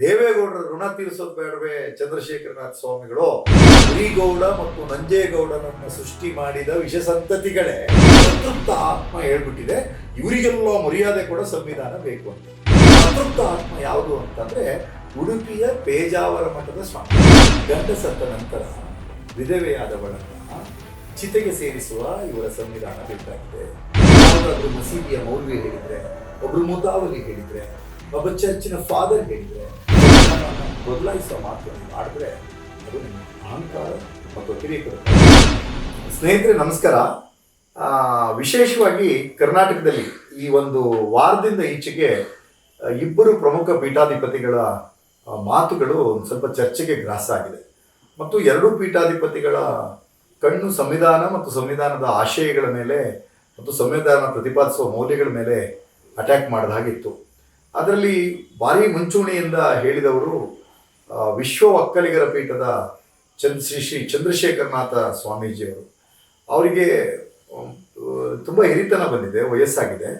ದೇವೇಗೌಡರ ಋಣ ತೀರಿಸೋದು ಬೇಡವೇ ಚಂದ್ರಶೇಖರನಾಥ ಸ್ವಾಮಿಗಳು? ಶ್ರೀಗೌಡ ಮತ್ತು ನಂಜೇಗೌಡನನ್ನು ಸೃಷ್ಟಿ ಮಾಡಿದ ವಿಷ ಸಂತತಿಗಳೇ? ಅತೃಪ್ತ ಆತ್ಮ ಹೇಳ್ಬಿಟ್ಟಿದೆ. ಇವರಿಗೆಲ್ಲ ಮರ್ಯಾದೆ ಕೂಡ ಸಂವಿಧಾನ ಬೇಕು ಅಂತ. ಅತೃಪ್ತ ಆತ್ಮ ಯಾವುದು ಅಂತಂದ್ರೆ ಉಡುಪಿಯ ಪೇಜಾವರ ಮಠದ ಸ್ವಾಮಿ. ಗಂಡ ಸತ್ತ ನಂತರ ವಿಧವೆಯಾದವಳನ್ನ ಚಿತೆಗೆ ಸೇರಿಸುವ ಇವರ ಸಂವಿಧಾನ ಬೇಕಾಗಿದೆ. ಯಾವುದಾದ್ರೂ ಮಸೀದಿಯ ಮೌಲ್ವಿ ಹೇಳಿದ್ರೆ, ಒಬ್ರು ಮುದಾವಲಿ ಹೇಳಿದ್ರೆ, ಒಬ್ಬ ಚರ್ಚಿನ ಫಾದರ್ ಹೇಳಿದ್ರೆ ಬದಲಾಯಿಸುವ ಮಾತುಗಳನ್ನು ಆಡಿದ್ರೆ ಅದು ನಿಮ್ಮ ಅಹಂಕಾರ ಮತ್ತು ಅತಿರೇಕದ ಸ್ನೇಹಿತರೆ, ನಮಸ್ಕಾರ. ವಿಶೇಷವಾಗಿ ಕರ್ನಾಟಕದಲ್ಲಿ ಈ ಒಂದು ವಾರದಿಂದ ಈಚೆಗೆ ಇಬ್ಬರು ಪ್ರಮುಖ ಪೀಠಾಧಿಪತಿಗಳ ಮಾತುಗಳು ಒಂದು ಸ್ವಲ್ಪ ಚರ್ಚೆಗೆ ಗ್ರಾಸ ಆಗಿದೆ. ಮತ್ತು ಎರಡೂ ಪೀಠಾಧಿಪತಿಗಳ ಕಣ್ಣು ಸಂವಿಧಾನ ಮತ್ತು ಸಂವಿಧಾನದ ಆಶಯಗಳ ಮೇಲೆ ಮತ್ತು ಸಂವಿಧಾನ ಪ್ರತಿಪಾದಿಸುವ ಮೌಲ್ಯಗಳ ಮೇಲೆ ಅಟ್ಯಾಕ್ ಮಾಡಿದ ಹಾಗಿತ್ತು ಅದರಲ್ಲಿ ಭಾರಿ ಮುಂಚೂಣಿಯಿಂದ ಹೇಳಿದವರು ವಿಶ್ವ ಒಕ್ಕಲಿಗರ ಪೀಠದ ಚಂದ್ರ ಶ್ರೀ ಶ್ರೀ ಚಂದ್ರಶೇಖರನಾಥ ಸ್ವಾಮೀಜಿಯವರು. ಅವರಿಗೆ ತುಂಬ ಹಿರಿತನ ಬಂದಿದೆ, ವಯಸ್ಸಾಗಿದೆ.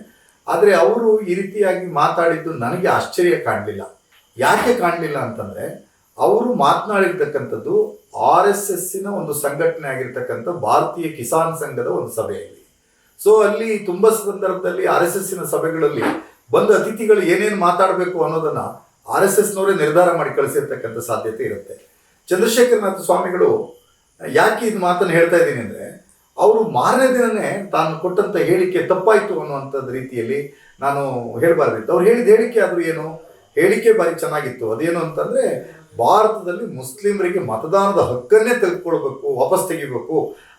ಆದರೆ ಅವರು ಈ ರೀತಿಯಾಗಿ ಮಾತಾಡಿದ್ದು ನನಗೆ ಆಶ್ಚರ್ಯ ಕಾಣಲಿಲ್ಲ. ಯಾಕೆ ಕಾಣಲಿಲ್ಲ ಅಂತಂದರೆ, ಅವರು ಮಾತನಾಡಿರ್ತಕ್ಕಂಥದ್ದು ಆರ್ ಎಸ್ ಎಸ್ಸಿನ ಒಂದು ಸಂಘಟನೆ ಆಗಿರ್ತಕ್ಕಂಥ ಭಾರತೀಯ ಕಿಸಾನ್ ಸಂಘದ ಒಂದು ಸಭೆಯಲ್ಲಿ. ಸೊ ಅಲ್ಲಿ ತುಂಬ ಸಂದರ್ಭದಲ್ಲಿ ಆರ್ ಎಸ್ ಎಸ್ಸಿನ ಸಭೆಗಳಲ್ಲಿ ಬಂದ ಅತಿಥಿಗಳು ಏನೇನು ಮಾತಾಡಬೇಕು ಅನ್ನೋದನ್ನ ಆರ್ ಎಸ್ ಎಸ್ನವರೇ ನಿರ್ಧಾರ ಮಾಡಿ ಕಳಿಸಿರ್ತಕ್ಕಂಥ ಸಾಧ್ಯತೆ ಇರುತ್ತೆ. ಚಂದ್ರಶೇಖರನಾಥ ಸ್ವಾಮಿಗಳು ಯಾಕೆ ಇದು ಮಾತನ್ನು ಹೇಳ್ತಾ ಇದ್ದೀನಿ ಅಂದರೆ, ಅವರು ಮಾರನೇ ದಿನನೇ ತಾನು ಕೊಟ್ಟಂತ ಹೇಳಿಕೆ ತಪ್ಪಾಯಿತು ಅನ್ನುವಂಥದ್ದು ರೀತಿಯಲ್ಲಿ ನಾನು ಹೇಳಬಾರ್ದಿತ್ತು. ಅವ್ರು ಹೇಳಿದ ಹೇಳಿಕೆ ಆದರೂ ಏನು? ಹೇಳಿಕೆ ಭಾರಿ ಚೆನ್ನಾಗಿತ್ತು. ಅದೇನು ಅಂತಂದರೆ, ಭಾರತದಲ್ಲಿ ಮುಸ್ಲಿಮರಿಗೆ ಮತದಾನದ ಹಕ್ಕನ್ನೇ ತೆಗೆದುಕೊಳ್ಬೇಕು, ವಾಪಸ್ ತೆಗಿಬೇಕು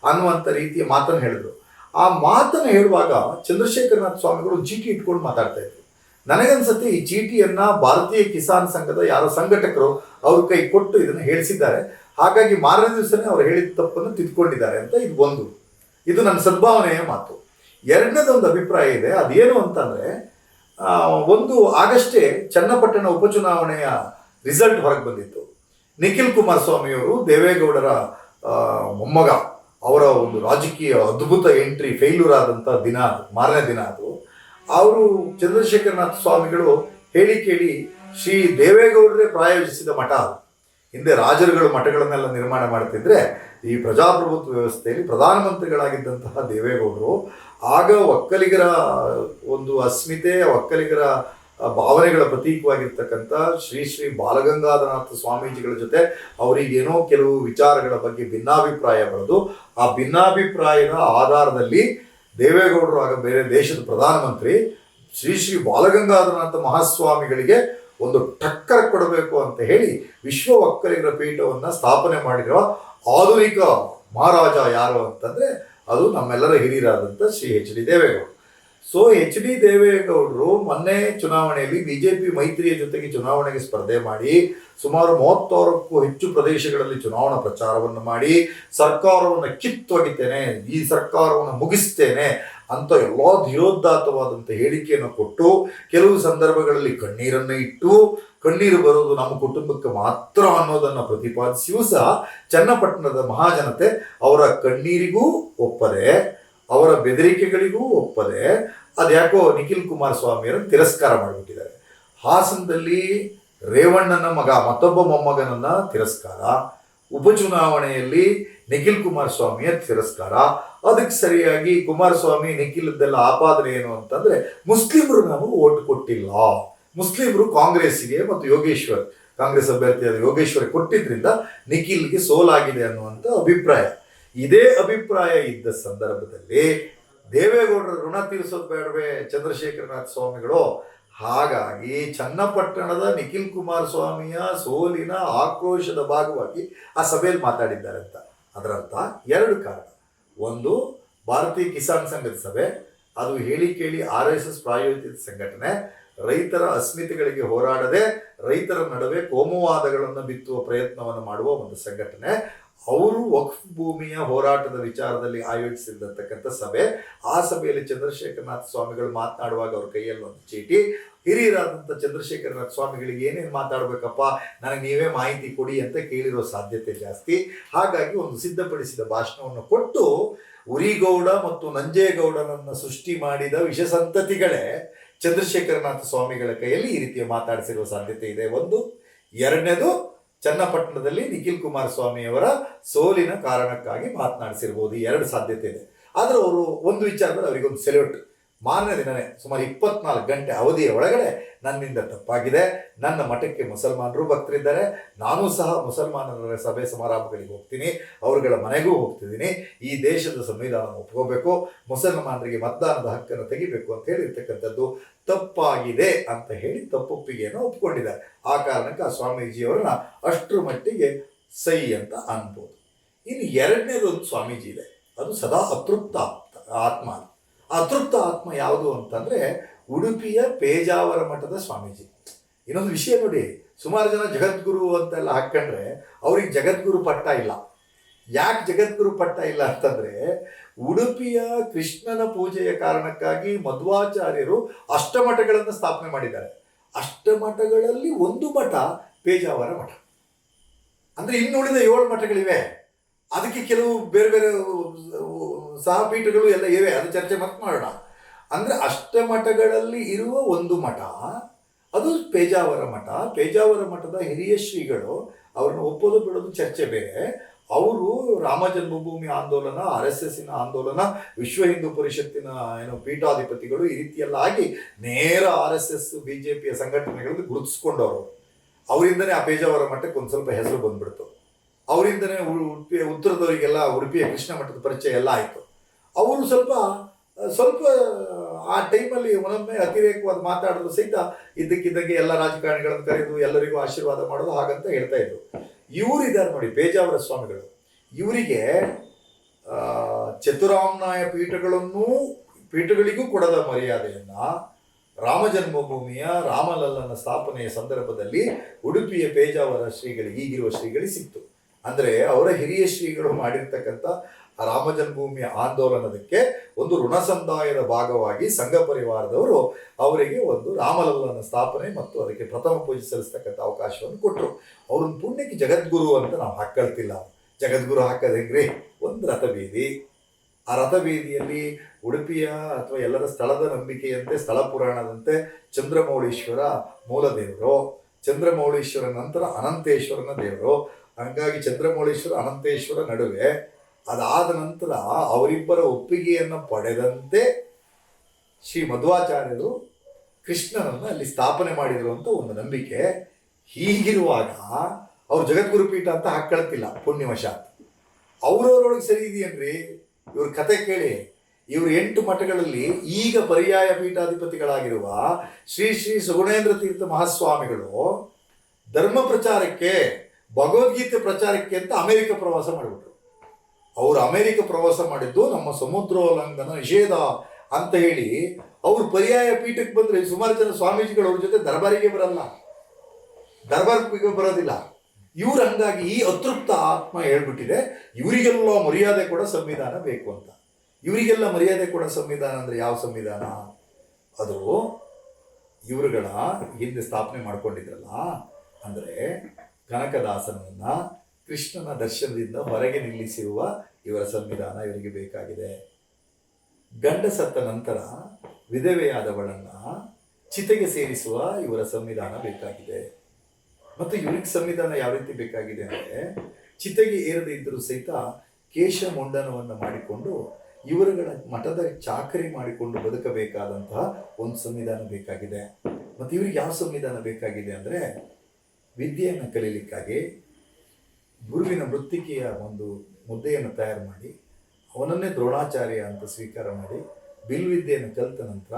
ಅನ್ನುವಂಥ ರೀತಿಯ ಮಾತನ್ನು ಹೇಳಿದ್ರು. ಆ ಮಾತನ್ನು ಹೇಳುವಾಗ ಚಂದ್ರಶೇಖರನಾಥ ಸ್ವಾಮಿಗಳು ಜಿಟಿ ಇಟ್ಕೊಂಡು ಮಾತಾಡ್ತಾ ಇದ್ರು. ನನಗನ್ಸುತ್ತೆ ಈ ಚೀಟಿಯನ್ನ ಭಾರತೀಯ ಕಿಸಾನ್ ಸಂಘದ ಯಾರೋ ಸಂಘಟಕರು ಅವ್ರ ಕೈ ಕೊಟ್ಟು ಇದನ್ನು ಹೇಳಿಸಿದ್ದಾರೆ. ಹಾಗಾಗಿ ಮಾರನೇ ದಿವಸನೇ ಅವ್ರು ಹೇಳಿದ ತಪ್ಪನ್ನು ತಿದ್ಕೊಂಡಿದ್ದಾರೆ ಅಂತ ಇದು ಒಂದು. ಇದು ನನ್ನ ಸದ್ಭಾವನೆಯ ಮಾತು. ಎರಡನೇದೊಂದು ಅಭಿಪ್ರಾಯ ಇದೆ, ಅದೇನು ಅಂತಂದ್ರೆ ಒಂದು ಆಗಷ್ಟೇ ಚನ್ನಪಟ್ಟಣ ಉಪಚುನಾವಣೆಯ ರಿಸಲ್ಟ್ ಹೊರಗೆ ಬಂದಿತ್ತು. ನಿಖಿಲ್ ಕುಮಾರಸ್ವಾಮಿಯವರು ದೇವೇಗೌಡರ ಮೊಮ್ಮಗ, ಅವರ ಒಂದು ರಾಜಕೀಯ ಅದ್ಭುತ ಎಂಟ್ರಿ ಫೇಲ್ಯೂರ್ ಆದಂಥ ದಿನ ಅದು, ಮಾರನೇ ದಿನ ಅದು. ಅವರು ಚಂದ್ರಶೇಖರನಾಥ ಸ್ವಾಮಿಗಳು ಹೇಳಿ ಕೇಳಿ ಶ್ರೀ ದೇವೇಗೌಡರೇ ಪ್ರಾಯೋಜಿಸಿದ ಮಠ ಅದು. ಹಿಂದೆ ರಾಜರುಗಳು ಮಠಗಳನ್ನೆಲ್ಲ ನಿರ್ಮಾಣ ಮಾಡ್ತಿದ್ರೆ ಈ ಪ್ರಜಾಪ್ರಭುತ್ವ ವ್ಯವಸ್ಥೆಯಲ್ಲಿ ಪ್ರಧಾನಮಂತ್ರಿಗಳಾಗಿದ್ದಂತಹ ದೇವೇಗೌಡರು ಆಗ ಒಕ್ಕಲಿಗರ ಒಂದು ಅಸ್ಮಿತೆ, ಒಕ್ಕಲಿಗರ ಭಾವನೆಗಳ ಪ್ರತೀಕವಾಗಿರ್ತಕ್ಕಂಥ ಶ್ರೀ ಶ್ರೀ ಬಾಲಗಂಗಾಧರನಾಥ ಸ್ವಾಮೀಜಿಗಳ ಜೊತೆ ಅವರಿಗೇನೋ ಕೆಲವು ವಿಚಾರಗಳ ಬಗ್ಗೆ ಭಿನ್ನಾಭಿಪ್ರಾಯ ಬರೆದು ಆ ಭಿನ್ನಾಭಿಪ್ರಾಯದ ಆಧಾರದಲ್ಲಿ ದೇವೇಗೌಡರು ಆಗ ಬೇರೆ ದೇಶದ ಪ್ರಧಾನಮಂತ್ರಿ ಶ್ರೀ ಶ್ರೀ ಬಾಲಗಂಗಾಧರನಾಥ ಮಹಾಸ್ವಾಮಿಗಳಿಗೆ ಒಂದು ಟಕ್ಕರ್ ಕೊಡಬೇಕು ಅಂತ ಹೇಳಿ ವಿಶ್ವ ಒಕ್ಕಲಿಗರ ಪೀಠವನ್ನು ಸ್ಥಾಪನೆ ಮಾಡಿರುವ ಆಧುನಿಕ ಮಹಾರಾಜ ಯಾರು ಅಂತಂದ್ರೆ ಅದು ನಮ್ಮೆಲ್ಲರ ಹಿರಿಯರಾದಂಥ ಶ್ರೀ ಎಚ್ ಡಿ ದೇವೇಗೌಡರು ಸೊ ಎಚ್ ಡಿ ದೇವೇಗೌಡರು ಮೊನ್ನೆ ಚುನಾವಣೆಯಲ್ಲಿ ಬಿಜೆಪಿ ಮೈತ್ರಿಯ ಜೊತೆಗೆ ಚುನಾವಣೆಗೆ ಸ್ಪರ್ಧೆ ಮಾಡಿ ಸುಮಾರು ಮೂವತ್ತಾರಕ್ಕೂ ಹೆಚ್ಚು ಪ್ರದೇಶಗಳಲ್ಲಿ ಚುನಾವಣಾ ಪ್ರಚಾರವನ್ನು ಮಾಡಿ ಸರ್ಕಾರವನ್ನು ಕಿತ್ತೊಗಿತೇನೆ, ಈ ಸರ್ಕಾರವನ್ನು ಮುಗಿಸ್ತೇನೆ ಅಂತ ಎಲ್ಲ ಧೀರೋದ್ದಾತವಾದಂಥ ಹೇಳಿಕೆಯನ್ನು ಕೊಟ್ಟು ಕೆಲವು ಸಂದರ್ಭಗಳಲ್ಲಿ ಕಣ್ಣೀರನ್ನು ಇಟ್ಟು ಕಣ್ಣೀರು ಬರೋದು ನಮ್ಮ ಕುಟುಂಬಕ್ಕೆ ಮಾತ್ರ ಅನ್ನೋದನ್ನು ಪ್ರತಿಪಾದಿಸಿಯೂ ಸಹ ಚನ್ನಪಟ್ಟಣದ ಮಹಾಜನತೆ ಅವರ ಕಣ್ಣೀರಿಗೂ ಒಪ್ಪದೆ ಅವರ ಬೆದರಿಕೆಗಳಿಗೂ ಒಪ್ಪದೆ ಅದ್ಯಾಕೋ ನಿಖಿಲ್ ಕುಮಾರಸ್ವಾಮಿಯರನ್ನು ತಿರಸ್ಕಾರ ಮಾಡಿಬಿಟ್ಟಿದ್ದಾರೆ. ಹಾಸನದಲ್ಲಿ ರೇವಣ್ಣನ ಮಗ, ಮತ್ತೊಬ್ಬ ಮೊಮ್ಮಗನನ್ನ ತಿರಸ್ಕಾರ, ಉಪಚುನಾವಣೆಯಲ್ಲಿ ನಿಖಿಲ್ ಕುಮಾರಸ್ವಾಮಿಯ ತಿರಸ್ಕಾರ. ಅದಕ್ಕೆ ಸರಿಯಾಗಿ ಕುಮಾರಸ್ವಾಮಿ ನಿಖಿಲ್ದೆಲ್ಲ ಆಪಾದನೆ ಏನು ಅಂತಂದ್ರೆ ಮುಸ್ಲಿಮರು ನಮಗೆ ಓಟ್ ಕೊಟ್ಟಿಲ್ಲ. ಮುಸ್ಲಿಮರು ಕಾಂಗ್ರೆಸ್ಸಿಗೆ ಮತ್ತು ಯೋಗೇಶ್ವರ್, ಕಾಂಗ್ರೆಸ್ ಅಭ್ಯರ್ಥಿಯಾದ ಯೋಗೇಶ್ವರ್ ಕೊಟ್ಟಿದ್ರಿಂದ ನಿಖಿಲ್ಗೆ ಸೋಲಾಗಿದೆ ಅನ್ನುವಂಥ ಅಭಿಪ್ರಾಯ. ಇದೇ ಅಭಿಪ್ರಾಯ ಇದ್ದ ಸಂದರ್ಭದಲ್ಲಿ ದೇವೇಗೌಡರ ಋಣ ತೀರಿಸೋದು ಬೇಡವೇ ಚಂದ್ರಶೇಖರನಾಥ ಸ್ವಾಮಿಗಳು? ಹಾಗಾಗಿ ಚನ್ನಪಟ್ಟಣದ ನಿಖಿಲ್ ಕುಮಾರ್ ಸ್ವಾಮಿಯ ಸೋಲಿನ ಆಕ್ರೋಶದ ಭಾಗವಾಗಿ ಆ ಸಭೆಯಲ್ಲಿ ಮಾತಾಡಿದ್ದಾರೆ ಅಂತ ಅದರರ್ಥ ಎರಡು ಕಾರಣ. ಒಂದು, ಭಾರತೀಯ ಕಿಸಾನ್ ಸಂಘದ ಸಭೆ, ಅದು ಹೇಳಿ ಕೇಳಿ ಆರ್ ಎಸ್ ಎಸ್ ಪ್ರಾಯೋಜಿತ ಸಂಘಟನೆ, ರೈತರ ಅಸ್ಮಿತೆಗಳಿಗೆ ಹೋರಾಡದೆ ರೈತರ ನಡುವೆ ಕೋಮುವಾದಗಳನ್ನು ಬಿತ್ತುವ ಪ್ರಯತ್ನವನ್ನು ಮಾಡುವ ಒಂದು ಸಂಘಟನೆ ಅವರು ವಕ್ಫ್ ಭೂಮಿಯ ಹೋರಾಟದ ವಿಚಾರದಲ್ಲಿ ಆಯೋಜಿಸಿರ್ತಕ್ಕಂಥ ಸಭೆ. ಆ ಸಭೆಯಲ್ಲಿ ಚಂದ್ರಶೇಖರನಾಥ ಸ್ವಾಮಿಗಳು ಮಾತನಾಡುವಾಗ ಅವ್ರ ಕೈಯಲ್ಲಿ ಒಂದು ಚೀಟಿ. ಹಿರಿಯರಾದಂಥ ಚಂದ್ರಶೇಖರನಾಥ ಸ್ವಾಮಿಗಳಿಗೆ ಏನೇನು ಮಾತಾಡಬೇಕಪ್ಪ? ನನಗೆ ನೀವೇ ಮಾಹಿತಿ ಕೊಡಿ ಅಂತ ಕೇಳಿರೋ ಸಾಧ್ಯತೆ ಜಾಸ್ತಿ. ಹಾಗಾಗಿ ಒಂದು ಸಿದ್ಧಪಡಿಸಿದ ಭಾಷಣವನ್ನು ಕೊಟ್ಟು ಉರಿಗೌಡ ಮತ್ತು ನಂಜೇಗೌಡನನ್ನು ಸೃಷ್ಟಿ ಮಾಡಿದ ವಿಷಸಂತತಿಗಳೇ ಚಂದ್ರಶೇಖರನಾಥ ಸ್ವಾಮಿಗಳ ಕೈಯಲ್ಲಿ ಈ ರೀತಿಯ ಮಾತಾಡಿಸಿರುವ ಸಾಧ್ಯತೆ ಇದೆ. ಒಂದು. ಎರಡನೇದು ಚನ್ನಪಟ್ಟಣದಲ್ಲಿ ನಿಖಿಲ್ ಕುಮಾರಸ್ವಾಮಿಯವರ ಸೋಲಿನ ಕಾರಣಕ್ಕಾಗಿ ಮಾತನಾಡಿಸಿರ್ಬೋದು ಎರಡು ಸಾಧ್ಯತೆ ಇದೆ. ಆದರೆ ಅವರು ಒಂದು ವಿಚಾರದಲ್ಲಿ ಅವರಿಗೊಂದು ಸೆಲ್ಯೂಟ್. ಮಾರನೇ ದಿನವೇ ಸುಮಾರು ಇಪ್ಪತ್ನಾಲ್ಕು ಗಂಟೆ ಅವಧಿಯ ಒಳಗಡೆ ನನ್ನಿಂದ ತಪ್ಪಾಗಿದೆ. ನನ್ನ ಮಠಕ್ಕೆ ಮುಸಲ್ಮಾನರು ಭಕ್ತರಿದ್ದಾರೆ. ನಾನು ಸಹ ಮುಸಲ್ಮಾನರ ಸಭೆ ಸಮಾರಂಭಗಳಿಗೆ ಹೋಗ್ತೀನಿ. ಅವರುಗಳ ಮನೆಗೂ ಹೋಗ್ತಿದ್ದೀನಿ. ಈ ದೇಶದ ಸಂವಿಧಾನ ಒಪ್ಕೋಬೇಕು. ಮುಸಲ್ಮಾನರಿಗೆ ಮತದಾನದ ಹಕ್ಕನ್ನು ತೆಗಿಬೇಕು ಅಂತ ಹೇಳಿರ್ತಕ್ಕಂಥದ್ದು ತಪ್ಪಾಗಿದೆ ಅಂತ ಹೇಳಿ ತಪ್ಪೊಪ್ಪಿಗೆಯನ್ನು ಒಪ್ಕೊಂಡಿದ್ದಾರೆ. ಆ ಕಾರಣಕ್ಕೆ ಆ ಸ್ವಾಮೀಜಿಯವರನ್ನ ಅಷ್ಟರ ಮಟ್ಟಿಗೆ ಸೈ ಅಂತ ಅನ್ಬೋದು. ಇನ್ನು ಎರಡನೇದೊಂದು ಸ್ವಾಮೀಜಿ ಇದೆ. ಅದು ಸದಾ ಅತೃಪ್ತ ಆತ್ಮ ಅತೃಪ್ತ ಆತ್ಮ ಯಾವುದು ಅಂತಂದರೆ ಉಡುಪಿಯ ಪೇಜಾವರ ಮಠದ ಸ್ವಾಮೀಜಿ. ಇನ್ನೊಂದು ವಿಷಯ ನೋಡಿ, ಸುಮಾರು ಜನ ಜಗದ್ಗುರು ಅಂತೆಲ್ಲ ಹಾಕ್ಕೊಂಡ್ರೆ ಅವ್ರಿಗೆ ಜಗದ್ಗುರು ಪಟ್ಟ ಇಲ್ಲ. ಯಾಕೆ ಜಗದ್ಗುರು ಪಟ್ಟ ಇಲ್ಲ ಅಂತಂದರೆ, ಉಡುಪಿಯ ಕೃಷ್ಣನ ಪೂಜೆಯ ಕಾರಣಕ್ಕಾಗಿ ಮಧ್ವಾಚಾರ್ಯರು ಅಷ್ಟಮಠಗಳನ್ನು ಸ್ಥಾಪನೆ ಮಾಡಿದ್ದಾರೆ. ಅಷ್ಟಮಠಗಳಲ್ಲಿ ಒಂದು ಮಠ ಪೇಜಾವರ ಮಠ. ಅಂದರೆ ಇನ್ನುಳಿದ ಏಳು ಮಠಗಳಿವೆ. ಅದಕ್ಕೆ ಕೆಲವು ಬೇರೆ ಬೇರೆ ಸಹಪೀಠಗಳು ಎಲ್ಲ ಇವೆ, ಅದು ಚರ್ಚೆ ಮತ್ತೆ ಮಾಡೋಣ. ಅಂದರೆ ಅಷ್ಟಮಠಗಳಲ್ಲಿ ಇರುವ ಒಂದು ಮಠ, ಅದು ಪೇಜಾವರ ಮಠ. ಪೇಜಾವರ ಮಠದ ಹಿರಿಯ ಶ್ರೀಗಳು ಅವ್ರನ್ನ ಒಪ್ಪೋದು ಬಿಡೋದು ಚರ್ಚೆ ಬೇರೆ. ಅವರು ರಾಮ ಜನ್ಮಭೂಮಿ ಆಂದೋಲನ, ಆರ್ ಎಸ್ ಎಸ್ಸಿನ ಆಂದೋಲನ, ವಿಶ್ವ ಹಿಂದೂ ಪರಿಷತ್ತಿನ ಏನು ಪೀಠಾಧಿಪತಿಗಳು ಈ ರೀತಿಯೆಲ್ಲ ಆಗಿ ನೇರ R S S B J ಪಿಯ ಸಂಘಟನೆಗಳಲ್ಲಿ ಗುರುತಿಸ್ಕೊಂಡವರು. ಅವರಿಂದನೇ ಆ ಪೇಜಾವರ ಮಠಕ್ಕೆ ಒಂದು ಸ್ವಲ್ಪ ಹೆಸರು ಬಂದ್ಬಿಡ್ತು. ಅವರಿಂದನೇ ಉಡುಪಿಯ ಉತ್ತರದವರಿಗೆಲ್ಲ ಉಡುಪಿಯ ಕೃಷ್ಣ ಮಠದ ಪರಿಚಯ ಎಲ್ಲ ಆಯಿತು. ಅವರು ಸ್ವಲ್ಪ ಸ್ವಲ್ಪ, ಆ ಟೈಮಲ್ಲಿ ಒಂದೊಮ್ಮೆ ಅತಿರೇಕವಾಗಿ ಮಾತಾಡಲು ಸಹಿತ ಇದ್ದಕ್ಕಿದ್ದಂಗೆ ಎಲ್ಲ ರಾಜಕಾರಣಿಗಳನ್ನು ಕರೆದು ಎಲ್ಲರಿಗೂ ಆಶೀರ್ವಾದ ಮಾಡೋದು ಹಾಗಂತ ಹೇಳ್ತಾ ಇದ್ರು. ಇವರು ಇದ್ದಾರೆ ನೋಡಿ, ಪೇಜಾವರ ಸ್ವಾಮಿಗಳು. ಇವರಿಗೆ ಚತುರಾಮನಾಯ ಪೀಠಗಳನ್ನೂ, ಪೀಠಗಳಿಗೂ ಕೊಡದ ಮರ್ಯಾದೆಯನ್ನ ರಾಮ ಜನ್ಮಭೂಮಿಯ ರಾಮಲಲ್ಲನ ಸ್ಥಾಪನೆಯ ಸಂದರ್ಭದಲ್ಲಿ ಉಡುಪಿಯ ಪೇಜಾವರ ಶ್ರೀಗಳಿಗೆ, ಈಗಿರುವ ಶ್ರೀಗಳಿಗೆ ಸಿಕ್ತು. ಅಂದರೆ ಅವರ ಹಿರಿಯ ಶ್ರೀಗಳು ಮಾಡಿರ್ತಕ್ಕಂಥ ರಾಮ ಜನ್ಮಭೂಮಿಯ ಆಂದೋಲನದಕ್ಕೆ ಒಂದು ಋಣ ಸಂದಾಯದ ಭಾಗವಾಗಿ ಸಂಘ ಪರಿವಾರದವರು ಅವರಿಗೆ ಒಂದು ರಾಮಲಲ್ಲನ ಸ್ಥಾಪನೆ ಮತ್ತು ಅದಕ್ಕೆ ಪ್ರಥಮ ಪೂಜೆ ಸಲ್ಲಿಸ್ತಕ್ಕಂಥ ಅವಕಾಶವನ್ನು ಕೊಟ್ಟರು ಅವ್ರನ್ನ ಪುಣ್ಯಕ್ಕೆ ಜಗದ್ಗುರು ಅಂತ ನಾವು ಹಾಕ್ಕೊಳ್ತಿಲ್ಲ ಜಗದ್ಗುರು ಹಾಕೋದು ಒಂದು ರಥಬೀದಿ. ಆ ರಥಬೀದಿಯಲ್ಲಿ ಉಡುಪಿಯ ಅಥವಾ ಎಲ್ಲರ ಸ್ಥಳದ ನಂಬಿಕೆಯಂತೆ, ಸ್ಥಳ ಪುರಾಣದಂತೆ ಚಂದ್ರಮೌಳೀಶ್ವರ ಮೂಲದೇವರು. ಚಂದ್ರಮೌಳೀಶ್ವರ ನಂತರ ಅನಂತೇಶ್ವರನ ದೇವರು. ಹಂಗಾಗಿ ಚಂದ್ರಮೌಳೇಶ್ವರ ಅನಂತೇಶ್ವರ ನಡುವೆ ಅದಾದ ನಂತರ ಅವರಿಬ್ಬರ ಒಪ್ಪಿಗೆಯನ್ನು ಪಡೆದಂತೆ ಶ್ರೀ ಮಧ್ವಾಚಾರ್ಯರು ಕೃಷ್ಣನನ್ನು ಅಲ್ಲಿ ಸ್ಥಾಪನೆ ಮಾಡಿದರು ಅಂತ ಒಂದು ನಂಬಿಕೆ. ಹೀಗಿರುವಾಗ ಅವ್ರು ಜಗದ್ಗುರು ಪೀಠ ಅಂತ ಹಾಕ್ಕೊಳ್ತಿಲ್ಲ ಪುಣ್ಯವಶಾತ್. ಅವರವರೊಳಗೆ ಸರಿ ಇದೆಯನ್ರಿ? ಇವ್ರ ಕತೆ ಕೇಳಿ. ಇವರು ಎಂಟು ಮಠಗಳಲ್ಲಿ ಈಗ ಪರ್ಯಾಯ ಪೀಠಾಧಿಪತಿಗಳಾಗಿರುವ ಶ್ರೀ ಶ್ರೀ ಸುಗುಣೇಂದ್ರ ತೀರ್ಥ ಮಹಾಸ್ವಾಮಿಗಳು ಧರ್ಮ ಪ್ರಚಾರಕ್ಕೆ ಭಗವದ್ಗೀತೆ ಪ್ರಚಾರಕ್ಕೆ ಅಂತ ಅಮೆರಿಕ ಪ್ರವಾಸ ಮಾಡಿಬಿಟ್ರು. ಅವರು ಅಮೆರಿಕ ಪ್ರವಾಸ ಮಾಡಿದ್ದು ನಮ್ಮ ಸಮುದ್ರೋಲ್ಲಂಘನ ನಿಷೇಧ ಅಂತ ಹೇಳಿ ಅವರು ಪರ್ಯಾಯ ಪೀಠಕ್ಕೆ ಬಂದರೆ ಸುಮಾರು ಜನ ಸ್ವಾಮೀಜಿಗಳು ಅವ್ರ ಜೊತೆ ದರ್ಬಾರಿಗೆ ಬರಲ್ಲ. ದರ್ಬಾರ್ಗೆ ಬರೋದಿಲ್ಲ. ಇವ್ರು ಹಂಗಾಗಿ ಈ ಅತೃಪ್ತ ಆತ್ಮ ಹೇಳ್ಬಿಟ್ಟಿದೆ, ಇವರಿಗೆಲ್ಲ ಮರ್ಯಾದೆ ಕೂಡ ಸಂವಿಧಾನ ಬೇಕು ಅಂತ. ಇವರಿಗೆಲ್ಲ ಮರ್ಯಾದೆ ಕೂಡ ಸಂವಿಧಾನ ಅಂದರೆ ಯಾವ ಸಂವಿಧಾನ? ಅದು ಇವರುಗಳ ಹಿಂದೆ ಸ್ಥಾಪನೆ ಮಾಡ್ಕೊಂಡಿದ್ರಲ್ಲ, ಅಂದರೆ ಕನಕದಾಸನನ್ನ ಕೃಷ್ಣನ ದರ್ಶನದಿಂದ ಹೊರಗೆ ನಿಲ್ಲಿಸಿರುವ ಇವರ ಸಂವಿಧಾನ ಇವರಿಗೆ ಬೇಕಾಗಿದೆ. ಗಂಡ ಸತ್ತ ನಂತರ ವಿಧವೆಯಾದವಳನ್ನ ಚಿತೆಗೆ ಸೇರಿಸುವ ಇವರ ಸಂವಿಧಾನ ಬೇಕಾಗಿದೆ. ಮತ್ತು ಇವರಿಗೆ ಸಂವಿಧಾನ ಯಾವ ರೀತಿ ಬೇಕಾಗಿದೆ ಅಂದರೆ ಚಿತೆಗೆ ಏರದೇ ಇದ್ದರೂ ಸಹಿತ ಕೇಶ ಮುಂಡನವನ್ನು ಮಾಡಿಕೊಂಡು ಇವರುಗಳ ಮಠದ ಚಾಕರಿ ಮಾಡಿಕೊಂಡು ಬದುಕಬೇಕಾದಂತಹ ಒಂದು ಸಂವಿಧಾನ ಬೇಕಾಗಿದೆ. ಮತ್ತು ಇವರಿಗೆ ಯಾವ ಸಂವಿಧಾನ ಬೇಕಾಗಿದೆ ಅಂದರೆ ವಿದ್ಯೆಯನ್ನು ಕಲೀಲಿಕ್ಕಾಗಿ ಗುರುವಿನ ಮೃತ್ತಿಕೆಯ ಒಂದು ಮುದ್ದೆಯನ್ನು ತಯಾರು ಮಾಡಿ, ಅವನನ್ನೇ ದ್ರೋಣಾಚಾರ್ಯ ಅಂತ ಸ್ವೀಕಾರ ಮಾಡಿ ಬಿಲ್ವಿದ್ಯೆಯನ್ನು ಕಲಿತ ನಂತರ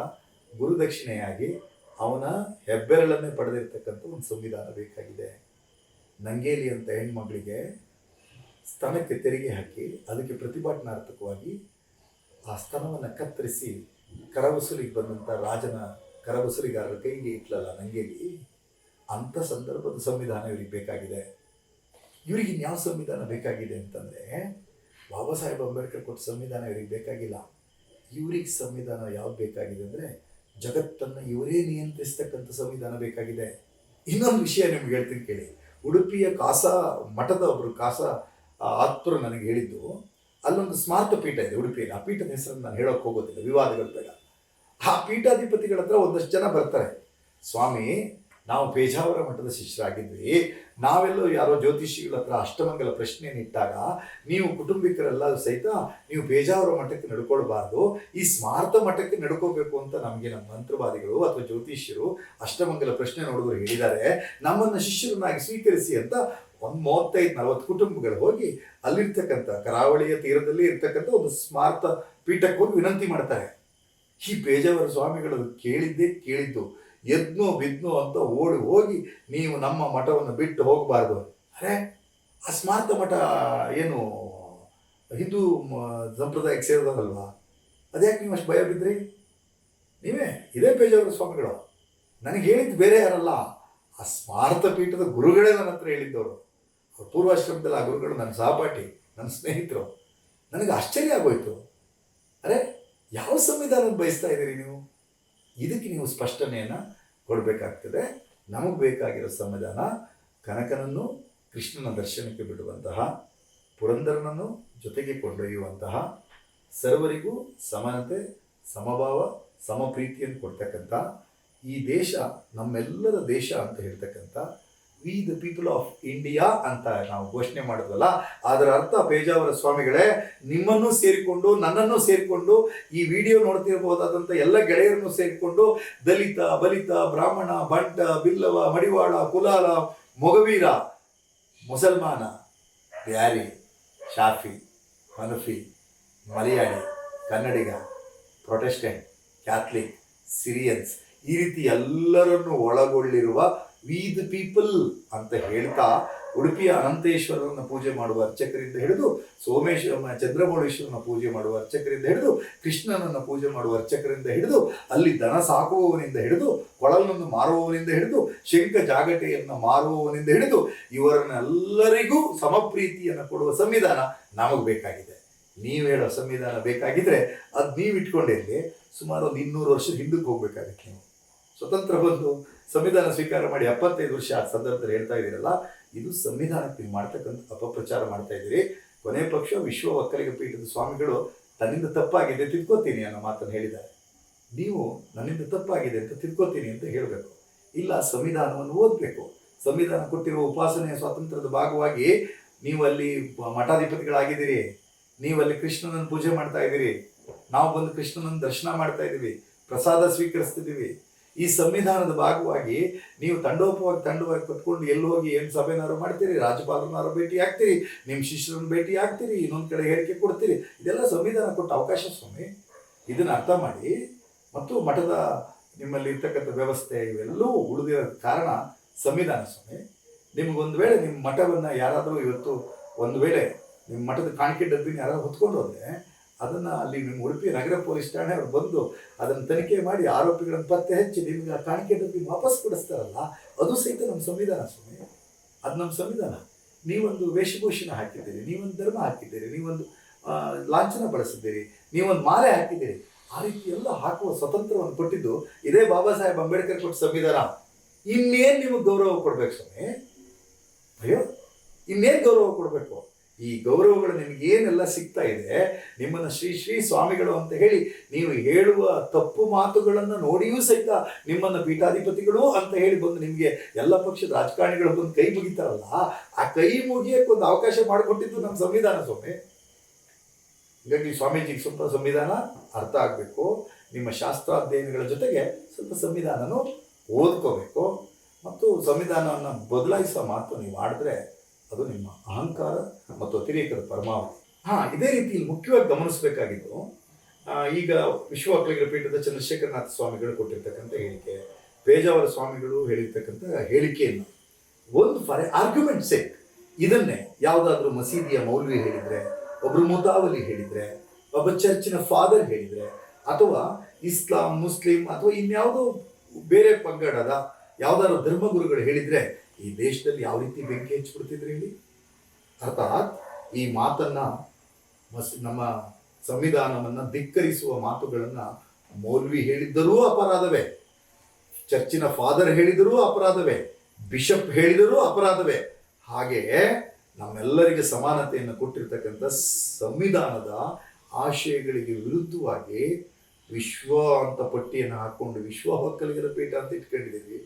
ಗುರುದಕ್ಷಿಣೆಯಾಗಿ ಅವನ ಹೆಬ್ಬೆರಳನ್ನೇ ಪಡೆದಿರ್ತಕ್ಕಂಥ ಒಂದು ಸಂವಿಧಾನ ಬೇಕಾಗಿದೆ. ನಂಗೇಲಿ ಅಂತ ಹೆಣ್ಮಗಳಿಗೆ ಸ್ತನಕ್ಕೆ ತೆರಿಗೆ ಹಾಕಿ ಅದಕ್ಕೆ ಪ್ರತಿಭಟನಾರ್ಥಕವಾಗಿ ಆ ಸ್ತನವನ್ನು ಕತ್ತರಿಸಿ ಕರವಸೂಲಿಗೆ ಬಂದಂಥ ರಾಜನ ಕರವಸೂಲಿಗಾರರ ಕೈಗೆ ಇಟ್ಲಲ್ಲ ನಂಗೇಲಿ. ಅಂಥ ಸಂದರ್ಭದ ಸಂವಿಧಾನ ಇವ್ರಿಗೆ ಬೇಕಾಗಿದೆ. ಇವ್ರಿಗೆ ಇನ್ಯಾವ ಸಂವಿಧಾನ ಬೇಕಾಗಿದೆ ಅಂತಂದರೆ, ಬಾಬಾ ಸಾಹೇಬ್ ಅಂಬೇಡ್ಕರ್ ಕೊಟ್ಟ ಸಂವಿಧಾನ ಇವ್ರಿಗೆ ಬೇಕಾಗಿಲ್ಲ. ಇವ್ರಿಗೆ ಸಂವಿಧಾನ ಯಾವ್ದು ಬೇಕಾಗಿದೆ ಅಂದರೆ, ಜಗತ್ತನ್ನು ಇವರೇ ನಿಯಂತ್ರಿಸ್ತಕ್ಕಂಥ ಸಂವಿಧಾನ ಬೇಕಾಗಿದೆ. ಇನ್ನೊಂದು ವಿಷಯ ನಿಮ್ಗೆ ಹೇಳ್ತೀನಿ ಕೇಳಿ. ಉಡುಪಿಯ ಕಾಸ ಮಠದ ಒಬ್ಬರು ಕಾಸ ಆತ್ರ ನನಗೆ ಹೇಳಿದ್ದು, ಅಲ್ಲೊಂದು ಸ್ಮಾರ್ತ ಪೀಠ ಇದೆ ಉಡುಪಿಯಲ್ಲಿ. ಆ ಪೀಠದ ಹೆಸರನ್ನು ನಾನು ಹೇಳೋಕೆ ಹೋಗೋದಿಲ್ಲ, ವಿವಾದಗಳು ಬೇಡ. ಆ ಪೀಠಾಧಿಪತಿಗಳ ಹತ್ರ ಒಂದಷ್ಟು ಜನ ಬರ್ತಾರೆ. ಸ್ವಾಮಿ ನಾವು ಪೇಜಾವರ ಮಠದ ಶಿಷ್ಯರಾಗಿದ್ವಿ. ನಾವೆಲ್ಲೋ ಯಾರೋ ಜ್ಯೋತಿಷಿಗಳ ಹತ್ರ ಅಷ್ಟಮಂಗಲ ಪ್ರಶ್ನೆಯನ್ನು ಇಟ್ಟಾಗ ನೀವು ಕುಟುಂಬಿಕರೆಲ್ಲ ಸಹಿತ ನೀವು ಪೇಜಾವರ ಮಠಕ್ಕೆ ನಡ್ಕೊಳ್ಬಾರ್ದು. ಈ ಸ್ಮಾರ್ತ ಮಠಕ್ಕೆ ನಡ್ಕೋಬೇಕು ಅಂತ ನಮಗೆ ನಮ್ಮ ಮಂತ್ರವಾದಿಗಳು ಅಥವಾ ಜ್ಯೋತಿಷ್ಯರು ಅಷ್ಟಮಂಗಲ ಪ್ರಶ್ನೆ ನೋಡಿದ್ರು ಹೇಳಿದ್ದಾರೆ. ನಮ್ಮನ್ನು ಶಿಷ್ಯರನ್ನಾಗಿ ಸ್ವೀಕರಿಸಿ ಅಂತ ಒಂದು ಮೂವತ್ತೈದು, ನಲವತ್ತು ಕುಟುಂಬಗಳು ಹೋಗಿ ಅಲ್ಲಿರ್ತಕ್ಕಂಥ ಕರಾವಳಿಯ ತೀರದಲ್ಲಿ ಇರ್ತಕ್ಕಂಥ ಒಂದು ಸ್ಮಾರ್ತ ಪೀಠಕ್ಕೆ ಹೋಗಿ ವಿನಂತಿ ಮಾಡ್ತಾರೆ. ಈ ಪೇಜಾವರ ಸ್ವಾಮಿಗಳು ಕೇಳಿದ್ದೇ ಕೇಳಿದ್ದು. ಎದ್ನೋ ಬಿದ್ನೋ ಅಂತ ಓಡಿ ಹೋಗಿ ನೀವು ನಮ್ಮ ಮಠವನ್ನು ಬಿಟ್ಟು ಹೋಗಬಾರ್ದು. ಅರೆ ಆ ಸ್ಮಾರಕ ಮಠ ಏನು ಹಿಂದೂ ಸಂಪ್ರದಾಯಕ್ಕೆ ಸೇರಿದವರಲ್ವಾ? ಅದ್ಯಾಕೆ ನೀವು ಅಷ್ಟು ಭಯ ಬಿದ್ರಿ ನೀವೇ, ಇದೇ ಪೇಜಾವರ ಸ್ವಾಮಿಗಳು. ನನಗೆ ಹೇಳಿದ್ದು ಬೇರೆ ಯಾರಲ್ಲ. ಆ ಸ್ಮಾರ್ತ ಪೀಠದ ಗುರುಗಳೇ ನನ್ನ ಹತ್ರ ಹೇಳಿದ್ದವರು. ಅವ್ರ ಪೂರ್ವಾಶ್ರಮದಲ್ಲಿ ಆ ಗುರುಗಳು ನನ್ನ ಸಹಪಾಠಿ, ನನ್ನ ಸ್ನೇಹಿತರು. ನನಗೆ ಆಶ್ಚರ್ಯ ಆಗೋಯ್ತು. ಅರೆ, ಯಾವ ಸಂವಿಧಾನ ಬಯಸ್ತಾ ಇದ್ದೀರಿ ನೀವು? ಇದಕ್ಕೆ ನೀವು ಸ್ಪಷ್ಟನೆಯನ್ನು ಕೊಡಬೇಕಾಗ್ತದೆ. ನಮಗೆ ಬೇಕಾಗಿರೋ ಸಂವಿಧಾನ ಕನಕನನ್ನು ಕೃಷ್ಣನ ದರ್ಶನಕ್ಕೆ ಬಿಡುವಂತಹ, ಪುರಂದರನನ್ನು ಜೊತೆಗೆ ಕೊಂಡೊಯ್ಯುವಂತಹ, ಸರ್ವರಿಗೂ ಸಮಾನತೆ, ಸಮಭಾವ, ಸಮಪ್ರೀತಿಯನ್ನು ಕೊಡ್ತಕ್ಕಂಥ, ಈ ದೇಶ ನಮ್ಮೆಲ್ಲರ ದೇಶ ಅಂತ ಹೇಳ್ತಕ್ಕಂಥ we the people of India ಅಂತ ನಾವು ಘೋಷಣೆ ಮಾಡೋದಲ್ಲ ಅದರ ಅರ್ಥ ಪೇಜಾವರ ಸ್ವಾಮಿಗಳೇ, ನಿಮ್ಮನ್ನು ಸೇರಿಕೊಂಡು, ನನ್ನನ್ನು ಸೇರಿಕೊಂಡು ಈ ವಿಡಿಯೋ ನೋಡ್ತಿರ್ಬೋದಾದಂಥ ಎಲ್ಲ ಗೆಳೆಯರನ್ನು ಸೇರಿಕೊಂಡು ದಲಿತ, ಬಲಿತ, ಬ್ರಾಹ್ಮಣ ಬಂಟ ಬಿಲ್ಲವ, ಮಡಿವಾಳ, ಕುಲಾಲ, ಮೊಗವೀರ, ಮುಸಲ್ಮಾನ, ಬ್ಯಾರಿ, ಶಾಫಿ, ಹನಫಿ, Malayali, Kannadiga, Protestant, Catholic, Syrians ಈ ರೀತಿ ಎಲ್ಲರನ್ನು ಒಳಗೊಳ್ಳಿರುವ ವಿ ದ ಪೀಪಲ್ ಅಂತ ಹೇಳ್ತಾ ಉಡುಪಿಯ ಅನಂತೇಶ್ವರನ ಪೂಜೆ ಮಾಡುವ ಅರ್ಚಕರಿಂದ ಹಿಡಿದು ಸೋಮೇಶ್ವರ ಚಂದ್ರಮೌಳೇಶ್ವರನ ಪೂಜೆ ಮಾಡುವ ಅರ್ಚಕರಿಂದ ಹಿಡಿದು ಕೃಷ್ಣನನ್ನ ಪೂಜೆ ಮಾಡುವ ಅರ್ಚಕರಿಂದ ಹಿಡಿದು ಅಲ್ಲಿ ದನ ಸಾಕುವವನಿಂದ ಹಿಡಿದು ಕೊಳಲನ್ನು ಮಾರುವವನಿಂದ ಹಿಡಿದು ಶಂಖ ಜಾಗಟೆಯನ್ನು ಮಾರುವವನಿಂದ ಹಿಡಿದು ಇವರನ್ನೆಲ್ಲರಿಗೂ ಸಮಪ್ರೀತಿಯನ್ನು ಕೊಡುವ ಸಂವಿಧಾನ ನಮಗೆ ಬೇಕಾಗಿದೆ. ನೀವು ಹೇಳೋ ಸಂವಿಧಾನ ಬೇಕಾಗಿದ್ರೆ ಅದು ನೀವು ಇಟ್ಕೊಂಡಿರಲಿ ಸುಮಾರು ಒಂದು ಇನ್ನೂರು ವರ್ಷ ಹಿಂದಕ್ಕೆ ಹೋಗ್ಬೇಕಾಗತ್ತೆ ನೀವು. ಸ್ವತಂತ್ರ ಬಂದು ಸಂವಿಧಾನ ಸ್ವೀಕಾರ ಮಾಡಿ ಎಪ್ಪತ್ತೈದು ವರ್ಷ ಆ ಸಂದರ್ಭದಲ್ಲಿ ಹೇಳ್ತಾ ಇದ್ದೀರಲ್ಲ, ಇದು ಸಂವಿಧಾನಕ್ಕೆ ನೀವು ಮಾಡ್ತಕ್ಕಂಥ ಅಪಪ್ರಚಾರ ಮಾಡ್ತಾ ಇದ್ದೀರಿ. ಕೊನೆ ಪಕ್ಷ ವಿಶ್ವ ಒಕ್ಕಲಿಗ ಪೀಠದ ಸ್ವಾಮಿಗಳು ತನ್ನಿಂದ ತಪ್ಪಾಗಿದೆ ತಿದ್ಕೋತೀನಿ ಅನ್ನೋ ಮಾತನ್ನು ಹೇಳಿದ್ದಾರೆ. ನೀವು ನನ್ನಿಂದ ತಪ್ಪಾಗಿದೆ ಅಂತ ತಿದ್ಕೋತೀನಿ ಅಂತ ಹೇಳಬೇಕು. ಇಲ್ಲ, ಸಂವಿಧಾನವನ್ನು ಓದಬೇಕು. ಸಂವಿಧಾನ ಕೊಟ್ಟಿರುವ ಉಪಾಸನೆಯ ಸ್ವಾತಂತ್ರ್ಯದ ಭಾಗವಾಗಿ ನೀವು ಅಲ್ಲಿ ಮಠಾಧಿಪತಿಗಳಾಗಿದ್ದೀರಿ. ನೀವು ಅಲ್ಲಿ ಕೃಷ್ಣನನ್ನು ಪೂಜೆ ಮಾಡ್ತಾ ಇದ್ದೀರಿ. ನಾವು ಬಂದು ಕೃಷ್ಣನನ್ನು ದರ್ಶನ ಮಾಡ್ತಾ ಇದ್ದೀವಿ. ಪ್ರಸಾದ ಸ್ವೀಕರಿಸ್ತಿದ್ದೀವಿ. ಈ ಸಂವಿಧಾನದ ಭಾಗವಾಗಿ ನೀವು ತಂಡೋಪವಾಗಿ ತಂಡವಾಗಿ ಕಟ್ಕೊಂಡು ಎಲ್ಲಿ ಹೋಗಿ ಏನು ಸಭೆನಾರು ಮಾಡ್ತೀರಿ, ರಾಜ್ಯಪಾಲರನ್ನಾರು ಭೇಟಿ ಆಗ್ತೀರಿ ನಿಮ್ಮ ಶಿಷ್ಯರನ್ನು ಭೇಟಿ ಆಗ್ತೀರಿ, ಇನ್ನೊಂದು ಕಡೆ ಹೇಳಿಕೆ ಕೊಡ್ತೀರಿ, ಇದೆಲ್ಲ ಸಂವಿಧಾನ ಕೊಟ್ಟ ಅವಕಾಶ ಸ್ವಾಮಿ. ಇದನ್ನು ಅರ್ಥ ಮಾಡಿ, ಮತ್ತು ಮಠದ ನಿಮ್ಮಲ್ಲಿ ಇರ್ತಕ್ಕಂಥ ವ್ಯವಸ್ಥೆ ಇವೆಲ್ಲವೂ ಉಳಿದಿರೋ ಕಾರಣ ಸಂವಿಧಾನ ಸ್ವಾಮಿ. ನಿಮಗೊಂದು ವೇಳೆ ನಿಮ್ಮ ಮಠವನ್ನು ಯಾರಾದರೂ ಇವತ್ತು ಒಂದು ವೇಳೆ ನಿಮ್ಮ ಮಠದ ಕಾಣಿಕೆ ಡಬ್ಬಿನ ಯಾರಾದರೂ ಹೊತ್ಕೊಂಡು ಹೋದ್ರೆ ಅದನ್ನು ಅಲ್ಲಿ ನಿಮ್ಮ ಉಡುಪಿ ನಗರ ಪೊಲೀಸ್ ಠಾಣೆ ಅವರು ಬಂದು ಅದನ್ನು ತನಿಖೆ ಮಾಡಿ ಆರೋಪಿಗಳನ್ನು ಪತ್ತೆ ಹಚ್ಚಿ ನಿಮ್ಗೆ ಆ ಕಾಣಿಕೆ ಡಬ್ಬಿ ವಾಪಸ್ ಕೊಡಿಸ್ತಾರಲ್ಲ, ಅದು ಸಹಿತ ನಮ್ಮ ಸಂವಿಧಾನ ಸ್ವಾಮಿ. ಅದು ನಮ್ಮ ಸಂವಿಧಾನ. ನೀವೊಂದು ವೇಷಭೂಷಣ ಹಾಕಿದ್ದೀರಿ, ನೀವೊಂದು ಧರ್ಮ ಹಾಕಿದ್ದೀರಿ, ನೀವೊಂದು ಲಾಂಛನ ಬಳಸಿದ್ದೀರಿ, ನೀವೊಂದು ಮಾಲೆ ಹಾಕಿದ್ದೀರಿ. ಆ ರೀತಿ ಎಲ್ಲ ಹಾಕುವ ಸ್ವತಂತ್ರವನ್ನು ಕೊಟ್ಟಿದ್ದು ಇದೇ ಬಾಬಾ ಸಾಹೇಬ್ ಅಂಬೇಡ್ಕರ್ ಕೊಟ್ಟ ಸಂವಿಧಾನ. ಇನ್ನೇನು ನಿಮಗೆ ಗೌರವ ಕೊಡ್ಬೇಕು ಸ್ವಾಮಿ? ಅಯ್ಯೋ, ಇನ್ನೇನು ಗೌರವ ಕೊಡಬೇಕು? ಈ ಗೌರವಗಳು ನಿಮಗೆ ಏನೆಲ್ಲ ಸಿಗ್ತಾ ಇದೆ, ನಿಮ್ಮನ್ನು ಶ್ರೀ ಶ್ರೀ ಸ್ವಾಮಿಗಳು ಅಂತ ಹೇಳಿ ನೀವು ಹೇಳುವ ತಪ್ಪು ಮಾತುಗಳನ್ನು ನೋಡಿಯೂ ಸಹಿತ ನಿಮ್ಮನ್ನು ಪೀಠಾಧಿಪತಿಗಳು ಅಂತ ಹೇಳಿ ಬಂದು ನಿಮಗೆ ಎಲ್ಲ ಪಕ್ಷದ ರಾಜಕಾರಣಿಗಳು ಬಂದು ಕೈ ಮುಗಿತಾರಲ್ಲ, ಆ ಕೈ ಮುಗಿಯಕ್ಕೆ ಒಂದು ಅವಕಾಶ ಮಾಡಿಕೊಟ್ಟಿದ್ದು ನಮ್ಮ ಸಂವಿಧಾನ ಸ್ವಾಮಿ. ಹೀಗಾಗಿ ಸ್ವಾಮೀಜಿಗೆ ಸ್ವಲ್ಪ ಸಂವಿಧಾನ ಅರ್ಥ ಆಗಬೇಕು, ನಿಮ್ಮ ಶಾಸ್ತ್ರಾಧ್ಯಯನಗಳ ಜೊತೆಗೆ ಸ್ವಲ್ಪ ಸಂವಿಧಾನನೂ ಓದ್ಕೋಬೇಕು, ಮತ್ತು ಸಂವಿಧಾನವನ್ನು ಬದಲಾಯಿಸೋ ಮಾತು ನೀವು ಮಾಡಿದ್ರೆ ಅದು ನಿಮ್ಮ ಅಹಂಕಾರ ಮತ್ತು ಅತಿರೇಕದ ಪರಮಾವಧಿ. ಹಾಂ, ಇದೇ ರೀತಿ ಮುಖ್ಯವಾಗಿ ಗಮನಿಸಬೇಕಾಗಿದ್ದು ಈಗ ವಿಶ್ವ ಪೀಠದ ಚಂದ್ರಶೇಖರನಾಥ ಸ್ವಾಮಿಗಳು ಕೊಟ್ಟಿರ್ತಕ್ಕಂಥ ಹೇಳಿಕೆ, ಪೇಜಾವರ ಸ್ವಾಮಿಗಳು ಹೇಳಿರ್ತಕ್ಕಂಥ ಹೇಳಿಕೆಯನ್ನು ಒಂದು ಫಾರ್ ಆರ್ಗ್ಯುಮೆಂಟ್ ಸೇಕ್ ಇದನ್ನೇ ಯಾವುದಾದ್ರೂ ಮಸೀದಿಯ ಮೌಲ್ವಿ ಹೇಳಿದರೆ, ಒಬ್ರು ಮುತಾವಲಿ ಹೇಳಿದರೆ, ಒಬ್ಬ ಚರ್ಚಿನ ಫಾದರ್ ಹೇಳಿದರೆ, ಅಥವಾ ಇಸ್ಲಾಂ, ಮುಸ್ಲಿಂ ಅಥವಾ ಇನ್ಯಾವುದೋ ಬೇರೆ ಪಂಗಡದ ಯಾವುದಾದ್ರು ಧರ್ಮಗುರುಗಳು ಹೇಳಿದರೆ ಈ ದೇಶದಲ್ಲಿ ಯಾವ ರೀತಿ ಬೆಂಕಿ ಹಚ್ಚಿಬಿಡ್ತಿದ್ರು ಇಲ್ಲಿ? ಅರ್ಥಾತ್ ಈ ಮಾತನ್ನ ನಮ್ಮ ಸಂವಿಧಾನವನ್ನ ಧಿಕ್ಕರಿಸುವ ಮಾತುಗಳನ್ನು ಮೌಲ್ವಿ ಹೇಳಿದ್ದರೂ ಅಪರಾಧವೇ. ಚರ್ಚಿನ ಫಾದರ್ ಹೇಳಿದರೂ ಅಪರಾಧವೇ. ಬಿಷಪ್ ಹೇಳಿದರೂ ಅಪರಾಧವೇ. ಹಾಗೆ ನಮ್ಮೆಲ್ಲರಿಗೆ ಸಮಾನತೆಯನ್ನು ಕೊಟ್ಟಿರ್ತಕ್ಕಂಥ ಸಂವಿಧಾನದ ಆಶಯಗಳಿಗೆ ವಿರುದ್ಧವಾಗಿ ವಿಶ್ವ ಅಂತ ಪಟ್ಟಿಯನ್ನು ಹಾಕ್ಕೊಂಡು ವಿಶ್ವ ಒಕ್ಕಲಿಗರ ಪೀಠ ಅಂತ ಇಟ್ಕೊಂಡಿದ್ದೀವಿ.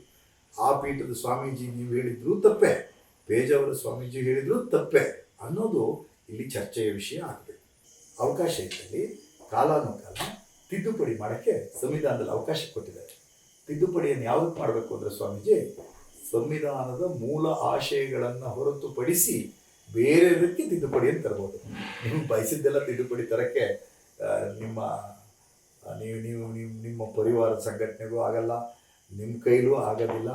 ಆ ಪೀಠದ ಸ್ವಾಮೀಜಿ ನೀವು ಹೇಳಿದ್ರು ತಪ್ಪೆ, ಪೇಜಾವರ ಸ್ವಾಮೀಜಿ ಹೇಳಿದ್ರು ತಪ್ಪೆ ಅನ್ನೋದು ಇಲ್ಲಿ ಚರ್ಚೆಯ ವಿಷಯ ಆಗಬೇಕು. ಅವಕಾಶ ಇದ್ದಲ್ಲಿ ಕಾಲಾನುಕಾಲ ತಿದ್ದುಪಡಿ ಮಾಡೋಕ್ಕೆ ಸಂವಿಧಾನದಲ್ಲಿ ಅವಕಾಶ ಕೊಟ್ಟಿದ್ದಾರೆ. ತಿದ್ದುಪಡಿಯನ್ನು ಯಾವುದಕ್ಕೆ ಮಾಡಬೇಕು ಅಂದರೆ ಸ್ವಾಮೀಜಿ, ಸಂವಿಧಾನದ ಮೂಲ ಆಶಯಗಳನ್ನು ಹೊರತುಪಡಿಸಿ ಬೇರೆದಕ್ಕೆ ತಿದ್ದುಪಡಿಯನ್ನು ತರಬಹುದು ನೀವು ಬಯಸಿದ್ದೆಲ್ಲ ತಿದ್ದುಪಡಿ ತರಕ್ಕೆ ನಿಮ್ಮ ನೀವು ನೀವು, ನಿಮ್ಮ ಪರಿವಾರದ ಸಂಘಟನೆಗೂ ಆಗಲ್ಲ ನಿಮ್ಮ ಕೈಲೂ ಆಗೋದಿಲ್ಲ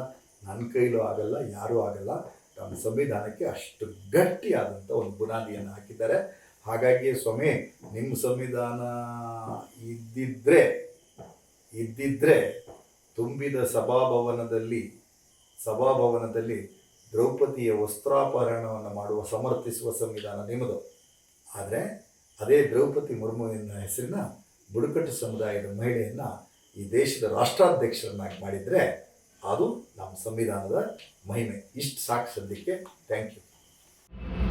ನನ್ನ ಕೈಲೂ ಆಗಲ್ಲ, ಯಾರೂ ಆಗಲ್ಲ. ನಮ್ಮ ಸಂವಿಧಾನಕ್ಕೆ ಅಷ್ಟು ಗಟ್ಟಿಯಾದಂಥ ಒಂದು ಬುನಾದಿಯನ್ನು ಹಾಕಿದ್ದಾರೆ. ಹಾಗಾಗಿ ಸ್ವಾಮಿ ನಿಮ್ಮ ಸಂವಿಧಾನ ಇದ್ದಿದ್ದರೆ ಇದ್ದಿದ್ದರೆ ತುಂಬಿದ ಸಭಾಭವನದಲ್ಲಿ ಸಭಾಭವನದಲ್ಲಿ ದ್ರೌಪದಿಯ ವಸ್ತ್ರಾಪಹರಣವನ್ನು ಮಾಡುವ, ಸಮರ್ಥಿಸುವ ಸಂವಿಧಾನ ನಿಮ್ಮದು ಆದರೆ ಅದೇ ದ್ರೌಪದಿ ಮುರ್ಮುವಿನ ಹೆಸರಿನ ಬುಡಕಟ್ಟು ಸಮುದಾಯದ ಮಹಿಳೆಯನ್ನು ಈ ದೇಶದ ರಾಷ್ಟ್ರಾಧ್ಯಕ್ಷರನ್ನಾಗಿ ಮಾಡಿದರೆ ಅದು ನಮ್ಮ ಸಂವಿಧಾನದ ಮಹಿಮೆ. ಇಷ್ಟು ಸಾಕು ಸದ್ಯಕ್ಕೆ. Thank you